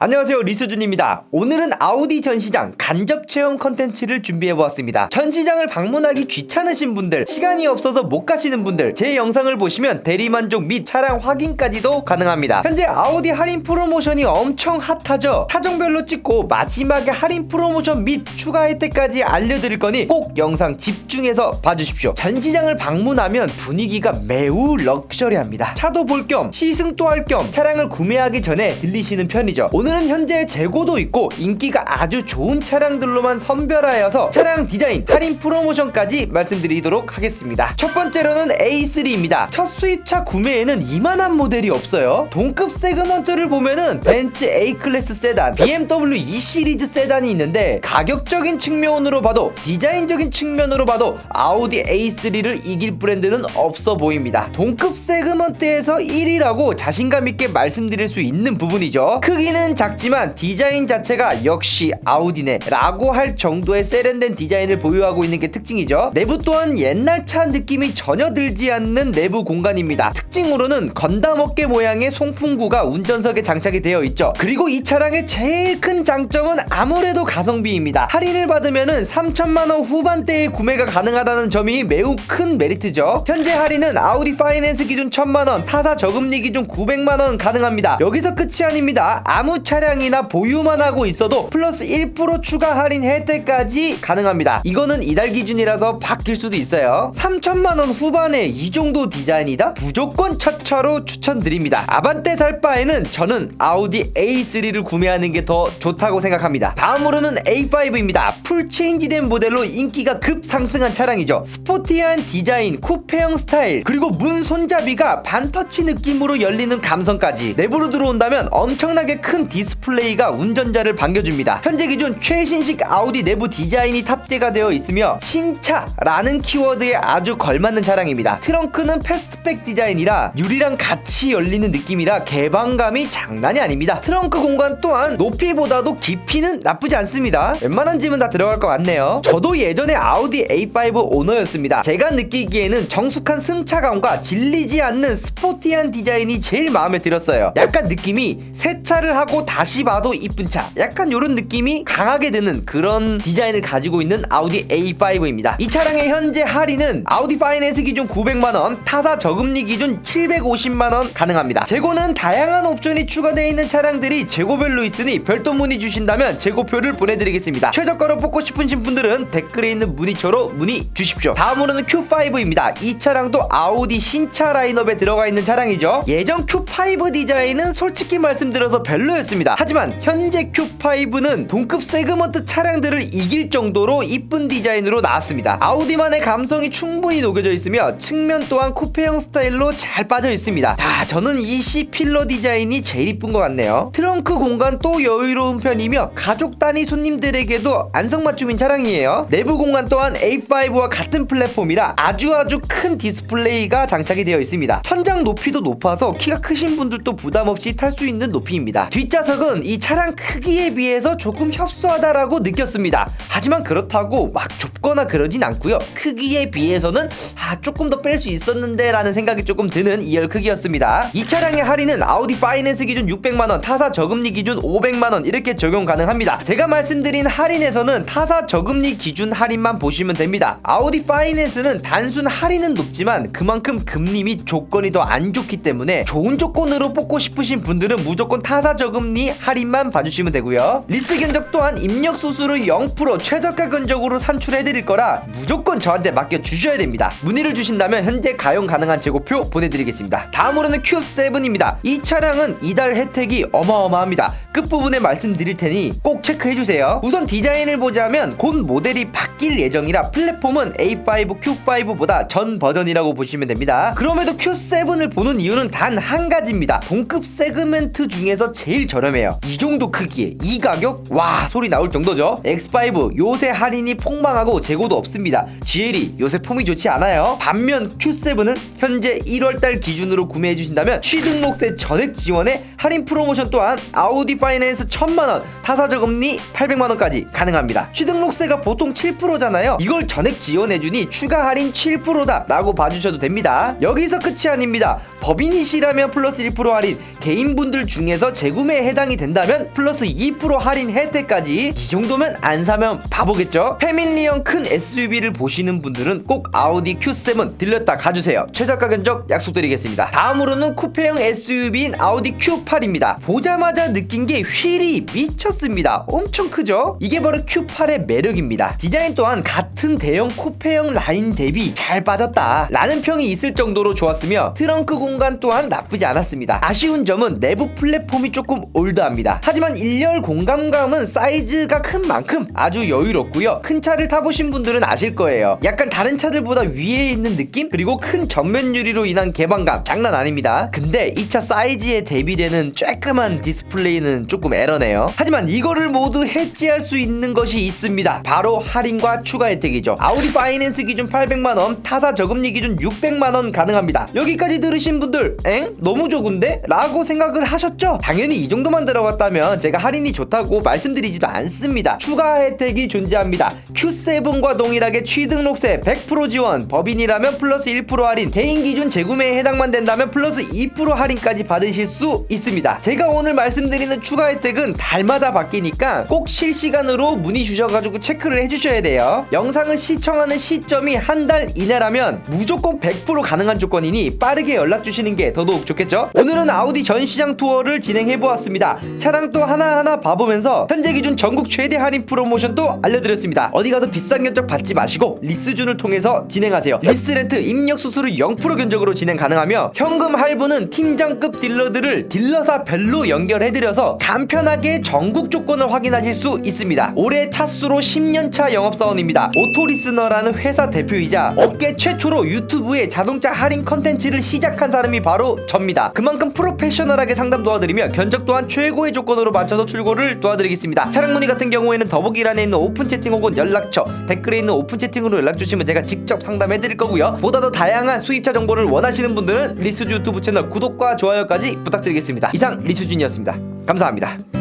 안녕하세요 리수준입니다. 오늘은 아우디 전시장 간접 체험 컨텐츠를 준비해보았습니다. 전시장을 방문하기 귀찮으신 분들, 시간이 없어서 못 가시는 분들, 제 영상을 보시면 대리만족 및 차량 확인까지도 가능합니다. 현재 아우디 할인 프로모션이 엄청 핫하죠? 차종별로 찍고 마지막에 할인 프로모션 및 추가 혜택까지 알려드릴 거니 꼭 영상 집중해서 봐주십시오. 전시장을 방문하면 분위기가 매우 럭셔리합니다. 차도 볼 겸 시승도 할 겸 차량을 구매하기 전에 들리시는 편이죠. 오늘 은 현재 재고도 있고 인기가 아주 좋은 차량들로만 선별하여서 차량 디자인 할인 프로모션까지 말씀드리도록 하겠습니다. 첫 번째로는 A3입니다. 첫 수입차 구매에는 이만한 모델이 없어요. 동급 세그먼트를 보면은 벤츠 A 클래스 세단, BMW E 시리즈 세단이 있는데 가격적인 측면으로 봐도 디자인적인 측면으로 봐도 아우디 A3를 이길 브랜드는 없어 보입니다. 동급 세그먼트에서 1위라고 자신감 있게 말씀드릴 수 있는 부분이죠. 크기는 작지만 디자인 자체가 역시 아우디네 라고 할 정도의 세련된 디자인을 보유하고 있는 게 특징이죠. 내부 또한 옛날 차 느낌이 전혀 들지 않는 내부 공간입니다. 특징으로는 건담 어깨 모양의 송풍구가 운전석에 장착이 되어 있죠. 그리고 이 차량의 제일 큰 장점은 아무래도 가성비입니다. 할인을 받으면은 3천만 원 후반대에 구매가 가능하다는 점이 매우 큰 메리트죠. 현재 할인은 아우디 파이낸스 기준 1천만 원, 타사 저금리 기준 900만 원 가능합니다. 여기서 끝이 아닙니다. 아무 차량이나 보유만 하고 있어도 플러스 1% 추가 할인 혜택까지 가능합니다. 이거는 이달 기준이라서 바뀔 수도 있어요. 3천만원 후반에 이 정도 디자인이다? 무조건 첫 차로 추천드립니다. 아반떼 살 바에는 저는 아우디 A3를 구매하는 게 더 좋다고 생각합니다. 다음으로는 A5입니다. 풀 체인지된 모델로 인기가 급상승한 차량이죠. 스포티한 디자인, 쿠페형 스타일, 그리고 문 손잡이가 반터치 느낌으로 열리는 감성까지 내부로 들어온다면 엄청나게 큰 디 스플레이가 운전자를 반겨줍니다. 현재 기준 최신식 아우디 내부 디자인이 탑재가 되어 있으며 신차라는 키워드에 아주 걸맞는 차량입니다. 트렁크는 패스트백 디자인이라 유리랑 같이 열리는 느낌이라 개방감이 장난이 아닙니다. 트렁크 공간 또한 높이보다도 깊이는 나쁘지 않습니다. 웬만한 짐은 다 들어갈 것 같네요. 저도 예전에 아우디 A5 오너였습니다. 제가 느끼기에는 정숙한 승차감과 질리지 않는 스포티한 디자인이 제일 마음에 들었어요. 약간 느낌이 세차를 하고 다시 봐도 이쁜 차. 약간 이런 느낌이 강하게 드는 그런 디자인을 가지고 있는 아우디 A5입니다. 이 차량의 현재 할인은 아우디 파이낸스 기준 900만원, 타사 저금리 기준 750만원 가능합니다. 재고는 다양한 옵션이 추가되어 있는 차량들이 재고별로 있으니 별도 문의 주신다면 재고표를 보내드리겠습니다. 최저가로 뽑고 싶으신 분들은 댓글에 있는 문의처로 문의 주십시오. 다음으로는 Q5입니다. 이 차량도 아우디 신차 라인업에 들어가 있는 차량이죠. 예전 Q5 디자인은 솔직히 말씀드려서 별로였 습니다. 하지만 현재 Q5는 동급 세그먼트 차량들을 이길 정도로 이쁜 디자인으로 나왔습니다. 아우디만의 감성이 충분히 녹여져 있으며 측면 또한 쿠페형 스타일로 잘 빠져 있습니다. 아, 저는 이 C 필러 디자인이 제일 이쁜 것 같네요. 트렁크 공간 또 여유로운 편이며 가족 단위 손님들에게도 안성맞춤인 차량이에요. 내부 공간 또한 A5와 같은 플랫폼이라 아주 아주 큰 디스플레이가 장착이 되어 있습니다. 천장 높이도 높아서 키가 크신 분들도 부담 없이 탈 수 있는 높이입니다. 뒷좌석은 이 차량 크기에 비해서 조금 협소하다라고 느꼈습니다. 하지만 그렇다고 막 좁거나 그러진 않고요. 크기에 비해서는 아 조금 더 뺄 수 있었는데 라는 생각이 조금 드는 2열 크기였습니다. 이 차량의 할인은 아우디 파이낸스 기준 600만원, 타사 저금리 기준 500만원 이렇게 적용 가능합니다. 제가 말씀드린 할인에서는 타사 저금리 기준 할인만 보시면 됩니다. 아우디 파이낸스는 단순 할인은 높지만 그만큼 금리 및 조건이 더 안 좋기 때문에 좋은 조건으로 뽑고 싶으신 분들은 무조건 타사 저금리 할인만 봐주시면 되고요. 리스 견적 또한 입력 수수료 0% 최저가 견적으로 산출해드릴 거라 무조건 저한테 맡겨 주셔야 됩니다. 문의를 주신다면 현재 가용 가능한 재고표 보내드리겠습니다. 다음으로는 Q7입니다. 이 차량은 이달 혜택이 어마어마합니다. 끝부분에 말씀드릴 테니 꼭 체크해주세요. 우선 디자인을 보자면 곧 모델이 바뀔 예정이라 플랫폼은 A5, Q5보다 전 버전이라고 보시면 됩니다. 그럼에도 Q7을 보는 이유는 단 한 가지입니다. 동급 세그멘트 중에서 제일 저렴해요. 이 정도 크기에 이 가격? 와 소리 나올 정도죠. X5 요새 할인이 폭망하고 재고도 없습니다. GL이 요새 폼이 좋지 않아요. 반면 Q7은 현재 1월달 기준으로 구매해 주신다면 취등록세 전액 지원에 할인 프로모션 또한 아우디 파이낸스 1000만원, 타사저금리 800만원까지 가능합니다. 취등록세가 보통 7%잖아요. 이걸 전액 지원해주니 추가 할인 7%다 라고 봐주셔도 됩니다. 여기서 끝이 아닙니다. 법인이시라면 플러스 1% 할인, 개인분들 중에서 재구매에 해당이 된다면 플러스 2% 할인 혜택까지 이 정도면 안 사면 바보겠죠? 패밀리형 큰 SUV를 보시는 분들은 꼭 아우디 Q7 들렸다 가주세요. 최저가 견적 약속드리겠습니다. 다음으로는 쿠페형 SUV인 아우디 Q8입니다. 보자마자 느낀 게 휠이 미쳤습니다. 엄청 크죠? 이게 바로 Q8의 매력입니다. 디자인 또한 같은 대형 쿠페형 라인 대비 잘 빠졌다. 라는 평이 있을 정도로 좋았으며 트렁크 공간 또한 나쁘지 않았습니다. 아쉬운 점은 내부 플랫폼이 조금 올드합니다. 하지만 1열 공간감은 사이즈가 큰 만큼 아주 여유롭고요. 큰 차를 타보신 분들은 아실 거예요. 약간 다른 차들보다 위에 있는 느낌? 그리고 큰 전면 유리로 인한 개방감 장난 아닙니다. 근데 이 차 사이즈에 대비되는 쬐끄만 디스플레이는 조금 에러네요. 하지만 이거를 모두 해지할 수 있는 것이 있습니다. 바로 할인과 추가 혜택이죠. 아우디 파이낸스 기준 800만원, 타사 저금리 기준 600만원 가능합니다. 여기까지 들으신 분들, 엥? 너무 적은데? 라고 생각을 하셨죠? 당연히 이 정도만 들어갔다면 제가 할인이 좋다고 말씀드리지도 않습니다. 추가 혜택이 존재합니다. Q7과 동일하게 취등록세 100% 지원, 법인이라면 플러스 1% 할인, 개인 기준 재구매에 해당만 된다면 플러스 2% 할인까지 받으실 수 있습니다. 제가 오늘 말씀드리는 추가 혜택은 달마다 바뀌니까 꼭 실시간으로 문의 주셔가지고 체크를 해주셔야 돼요. 영상을 시청하는 시점이 한 달 이내라면 무조건 100% 가능한 조건이니 빠르게 연락 주시는 게 더더욱 좋겠죠? 오늘은 아우디 전시장 투어를 진행해 보았습니다. 차량 또 하나하나 봐보면서 현재 기준 전국 최대 할인 프로모션도 알려드렸습니다. 어디 가서 비싼 견적 받지 마시고 리스준을 통해서 진행하세요. 리스렌트 입력 수수료 0% 견적으로 진행 가능하며 현금 할부는 팀장급 딜러들을 딜러 사 별로 연결해드려서 간편하게 전국 조건을 확인하실 수 있습니다. 올해 차수로 10년차 영업사원입니다. 오토리스너라는 회사 대표이자 업계 최초로 유튜브에 자동차 할인 컨텐츠를 시작한 사람이 바로 접니다. 그만큼 프로페셔널하게 상담 도와드리며 견적 또한 최고의 조건으로 맞춰서 출고를 도와드리겠습니다. 차량 문의 같은 경우에는 더보기란에 있는 오픈 채팅 혹은 연락처, 댓글에 있는 오픈 채팅으로 연락 주시면 제가 직접 상담해 드릴 거고요. 보다 더 다양한 수입차 정보를 원하시는 분들은 리스주 유튜브 채널 구독과 좋아요까지 부탁드리겠습니다. 이상 리스준이었습니다. 감사합니다.